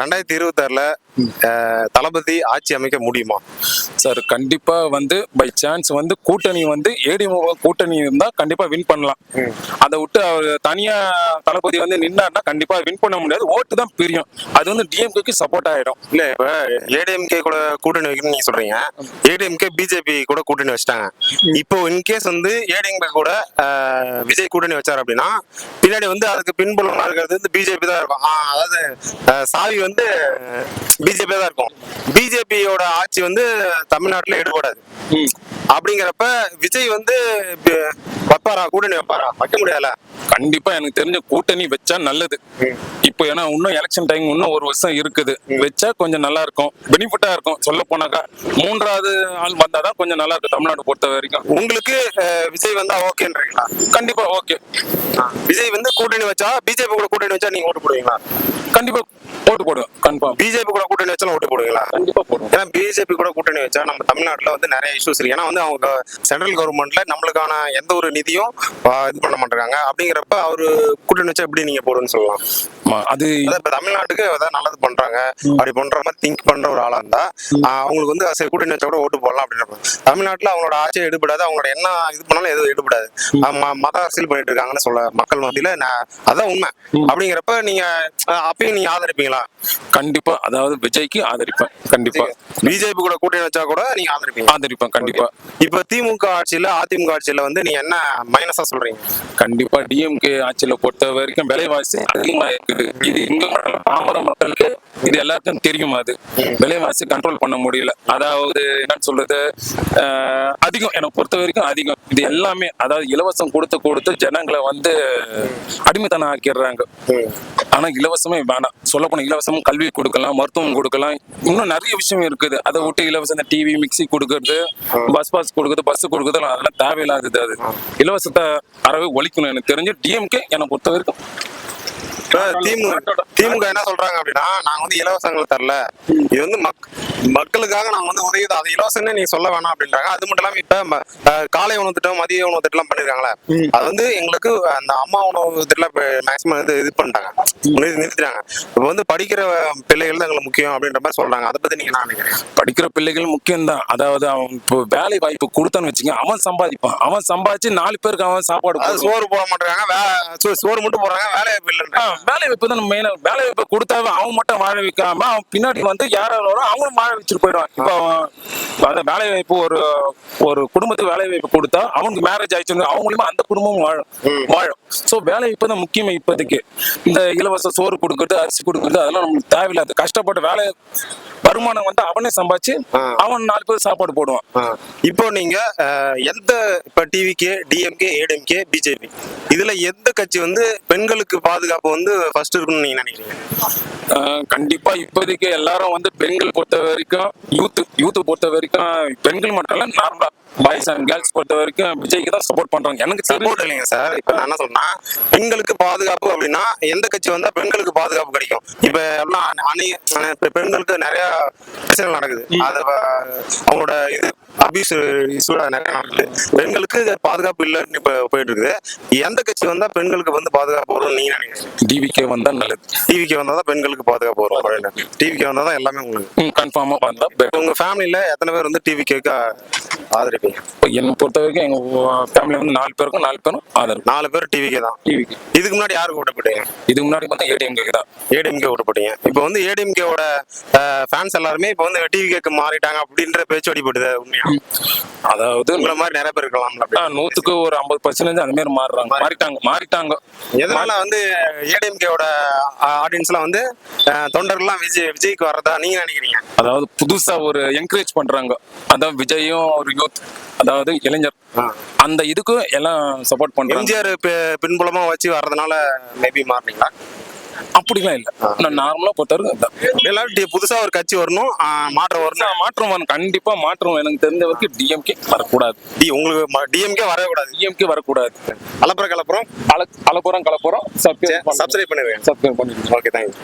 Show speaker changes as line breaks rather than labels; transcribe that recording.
ரெண்டாயிரத்தி இருபத்தாறுல தளபதி ஆட்சி அமைக்க முடியுமா?
சார் கண்டிப்பா வந்து பை சான்ஸ் வந்து கூட்டணி வந்து ஏடிஎம் கூட்டணி இருந்தா கண்டிப்பா வின் பண்ணலாம். அதை விட்டு அவர் தனியா தளபதி வந்து நின்னார்னா கண்டிப்பா வின் பண்ண முடியாது. ஓட்டு தான் பிரியும். அது வந்து டிஎம்கேக்கு சப்போர்ட் ஆயிடும்.
இல்ல இப்ப ஏடிஎம்கே கூட கூட்டணி வைக்கணும்னு நீங்க சொல்றீங்க. ஏடிஎம்கே பிஜேபி கூட கூட்டணி வச்சிட்டாங்க. இப்போ இன்கேஸ் வந்து ஏடிஎம்கே கூட விஜய் கூட்டணி வச்சாரு அப்படின்னா பின்னாடி வந்து அதுக்கு பின்புலமா இருக்கிறது வந்து பிஜேபி தான் இருக்கும். அதாவது சாவி வந்து பிஜேபி தான் இருக்கும். பிஜேபியோட ஆட்சி வந்து தமிழ்நாட்டுல ஈடுபடாது. அப்படிங்கிறப்ப விஜய் வந்து வைப்பாரா? கூட்டணி வைப்பாரா? வைக்க முடியாதுல?
கண்டிப்பா எனக்கு தெரிஞ்ச கூட்டணி வச்சா நல்லது. இப்போ ஏன்னா இன்னும் எலெக்ஷன் டைம் இன்னும் ஒரு வருஷம் இருக்குது. வச்சா கொஞ்சம் நல்லா இருக்கும். பெனிஃபிட்டா இருக்கும். சொல்ல போனாக்கா மூன்றாவது ஆள் வந்தாதான் கொஞ்சம் நல்லா இருக்கும் தமிழ்நாடு பொறுத்த வரைக்கும்.
உங்களுக்கு விஜய் வந்தா ஓகேன்றீங்களா
கண்டிப்பா ஓகே
விஜய் வந்து கூட்டணி வச்சா பிஜேபி கூட கூட்டணி வச்சா நீங்க ஓட்டு போடுவீங்களா?
கண்டிப்பா ஓட்டு போடுவேன். கன்ஃபார்ம்
பிஜேபி கூட கூட்டணி வச்சாலும் ஓட்டு போடுவீங்களா?
கண்டிப்பா போடுவேன்.
ஏன்னா பிஜேபி கூட கூட்டணி வச்சா நம்ம தமிழ்நாட்டுல வந்து நிறைய இஷ்யூஸ் இருக்கு. ஏன்னா வந்து அவங்க சென்ட்ரல் கவர்மெண்ட்ல நம்மளுக்கான எந்த ஒரு நிதியும் இது பண்ண மாட்டாங்க அப்படிங்கிறப்ப அவரு கூட்டணி வச்சா எப்படி நீங்க போடுன்னு சொல்லலாம்.
அது
இப்ப தமிழ்நாட்டுக்கு ஏதாவது நல்லது பண்றாங்க. அப்படி பண்ற மாதிரி திங்க் பண்ற ஒரு ஆளா இருந்தா அவங்களுக்கு வந்து சரி கூட்டணி வச்சா கூட ஓட்டு போடலாம் அப்படின்ற தமிழ்நாட்டுல அவங்களோட ஆட்சியை எடுபடாது அவங்களோட என்ன இது பண்ணாலும் எதுவும் எடுபடாது. மத அரசியல் பண்ணிட்டு இருக்காங்கன்னு சொல்ல மக்கள் மத்தியில அதான் உண்மை. அப்படிங்கிறப்ப நீங்க அப்பயும் நீங்க ஆதரிப்பீங்களா?
கண்டிப்பா அதாவது விஜய்க்கு ஆதரிப்பேன் கண்டிப்பா.
பிஜேபி கூட கூட்டணி வச்சா கூட நீங்க ஆதரிப்பீங்க.
ஆதரிப்பேன் கண்டிப்பா.
இப்ப திமுக ஆட்சியில அதிமுக ஆட்சியில வந்து நீங்க என்ன மைனஸா சொல்றீங்க?
கண்டிப்பா டிஎம்கே ஆட்சியில பொறுத்த வரைக்கும் விலைவாசி அதிகமா இருக்குது. இது இங்க பாமர மக்களுக்கு இது எல்லாருக்கும் தெரியும் அது? விலைவாசி கண்ட்ரோல் பண்ண முடியல. அதாவது என்னன்னு சொல்றது ஆஹ், அதிகம். எனக்கு பொறுத்த வரைக்கும் அதிகம். இது எல்லாமே அதாவது இலவசம் கொடுத்து கொடுத்து ஜனங்களை வந்து அடிமைத்தனம் ஆக்கிடுறாங்க. ஆனா இலவசமே வேணாம். சொல்ல போனா இலவசமும் கல்வி கொடுக்கலாம் மருத்துவம் கொடுக்கலாம். இன்னும் நிறைய விஷயம் இருக்குது. அதை விட்டு இலவசம் டிவி மிக்ஸி கொடுக்கறது பஸ் பாஸ் கொடுக்குது பஸ் கொடுக்குறது அதெல்லாம் தேவையில்லாதது அது. இலவசத்தை அறவே ஒழிக்கணும் எனக்கு தெரிஞ்சு டிஎம்கே என்னை பொறுத்த வரைக்கும்
திமுக திமுக என்ன சொல்றாங்க அப்படின்னா நாங்க வந்து இலவசங்கள் தரல. இது வந்து மக் மக்களுக்காக நாங்க வந்து உதவி அது இலவசம்னு நீங்க சொல்ல வேணாம் அப்படின்றாங்க. அது மட்டும் இல்லாம இப்ப காலை உணவு திட்டம் மதிய உணவு திட்டம் பண்ணிருக்காங்களே. அது வந்து எங்களுக்கு அந்த அம்மா உணவு திட்டம் மேக்சிமம் இது இது பண்ணிட்டாங்க. நிறு- நிறுத்திட்டாங்க. இப்ப வந்து படிக்கிற பிள்ளைகள் தான் எங்களுக்கு முக்கியம் அப்படின்ற மாதிரி சொல்றாங்க. அதை பத்தி நீங்க நினைக்கிறீங்க?
படிக்கிற பிள்ளைகள் முக்கியம்தான் அதாவது அவன் இப்போ வேலை வாய்ப்பு கொடுத்தான்னு வச்சுங்க அவன் சம்பாதிப்பான். அவன் சம்பாதிச்சு நாலு பேருக்கு அவன் சாப்பாடு.
சோறு போட மாட்டாங்க சோறு மட்டும் போடுறாங்க வேலை இல்லைன்றாங்க
வேலை வாய்ப்பு தான் மெயினா வேலை வாய்ப்பு கொடுத்தாவே அவன் மட்டும் வாழ வைக்காம அவன் பின்னாடி வந்து வரும் அவங்களும் வாழ வச்சுட்டு போயிடுவான். இப்போ அத வேலை வாய்ப்பு ஒரு ஒரு குடும்பத்துக்கு வேலை வாய்ப்பு கொடுத்தா அவனுக்கு மேரேஜ் ஆயிடுச்சு அவங்க மூலியமா அந்த குடும்பமும் வாழும். வாழும். சோ வேலை வாய்ப்பு தான் முக்கியம் இப்போதைக்கு. இந்த இலவச சோறு கொடுக்கறது அரிசி கொடுக்கறது அதெல்லாம் நமக்கு தேவையில்லாது கஷ்டப்பட்டு வேலை வருமானம் வந்து அவனே சம்பாதிச்சு. அவன் நாலு பேர் சாப்பாடு போடுவான்.
இப்போ நீங்க எந்த இப்ப டிவிகே டிஎம்கே ஏடிஎம்கே பிஜேபி இதுல எந்த கட்சி வந்து பெண்களுக்கு பாதுகாப்பு வந்து ஃபர்ஸ்ட் இருக்குன்னு நீங்க நினைக்கிறீங்க?
ஆஹ் கண்டிப்பா இப்போதைக்கு எல்லாரும் வந்து பெண்கள் பொறுத்த வரைக்கும் யூத் யூத் பொறுத்த வரைக்கும் பெண்கள் மட்டும் இல்ல நார்மலா பாய்ஸ் அண்ட் கேர்ள்ஸ் பொறுத்த வரைக்கும் விஜய்க்கு தான் சப்போர்ட் பண்றாங்க. எனக்கு
சப்போர்ட் இல்லைங்க சார் இப்ப நான் என்ன சொல்றேன்னா பெண்களுக்கு பாதுகாப்பு அப்படின்னா எந்த கட்சி வந்தா பெண்களுக்கு பாதுகாப்பு கிடைக்கும். இப்ப எல்லாம் அணி இப்ப பெண்களுக்கு நிறைய பிரச்சனைகள் நடக்குது. அது அவங்களோட இது அபியூஸ் நிறைய நடக்குது. பெண்களுக்கு பாதுகாப்பு இல்லைன்னு இப்ப போயிட்டு இருக்குது. எந்த கட்சி வந்தா பெண்களுக்கு வந்து பாதுகாப்பு வரும்னு நீங்க நினைக்கிறீங்க?
டிவிக்கே வந்தா நல்லது.
டிவிக்கு வந்தா தான் பெண்களுக்கு பாதுகாப்பு வரும். டிவிக்கு வந்தா தான் எல்லாமே உங்களுக்கு
கன்ஃபார்மா வந்தா.
உங்க ஃபேமிலில எத்தனை பேர் வந்து டிவி கேட்க ஆதரிப்பீங்க?
இப்ப என்னை பொறுத்த வரைக்கும் எங்க ஃபேமிலி வந்து நாலு பேருக்கும் நாலு பேரும் ஆதரவு
நாலு பேர் டிவிக்கே தான்?
டிவிக்கு
இதுக்கு முன்னாடி யாருக்கு ஓட்டப்பட்டீங்க
இதுக்கு முன்னாடி பார்த்தா ஏடிஎம் தான்.
ஏடிஎம்கே ஓட்டப்பட்டீங்க இப்போ வந்து ஏடிஎம்கேவோட ஃபேன்ஸ் எல்லாருமே இப்போ வந்து டிவி கேட்க மாறிட்டாங்க அப்படின்ற பேச்சு அடிபடுது உண்மையா?
அதாவது
உங்களை மாதிரி நிறைய பேர்.
ஆஹ் நூத்துக்கு ஒரு ஐம்பது பர்சன்டேஜ் அந்த மாதிரி மாறுறாங்க. மாறிட்டாங்க மாறிட்டாங்க.
எதனால வந்து ஏடிஎம்கேவோட ஆடியன்ஸ்லாம் வந்து தொண்டர்கள்லாம் விஜய் விஜய்க்கு வர்றதா நீங்க நினைக்கிறீங்க?
அதாவது புதுசா ஒரு என்கரேஜ் பண்றாங்க. அதாவது விஜயும் ஒரு யூத் அதாவது இளைஞர். அந்த இதுக்கு எல்லாம் சப்போர்ட் பண்றாங்க.
எம்ஜிஆர் பின்புலமா வச்சு வர்றதுனால மேபி மாறினீங்களா?
அப்படிலாம் இல்ல. நான் நார்மலா பொறுத்தவரைக்கும்.
எல்லாரும் புதுசா ஒரு கட்சி வரணும் மாற்றம் வரணும்.
மாற்றம் வேணும் கண்டிப்பா மாற்றம் எனக்கு தெரிஞ்ச வரைக்கும் டிஎம்கே வரக்கூடாது.
டி உங்களுக்கு டிஎம்கே வரவே கூடாது.
டிஎம்கே வரக்கூடாது.
அலப்புற கலப்புறம்.
அல அலப்புறம் கலப்புறம்.
சப்ஸ்கிரைப் பண்ணிடுவேன்
சப்ஸ்கிரைப் பண்ணிடுங்க
ஓகே தேங்க்யூ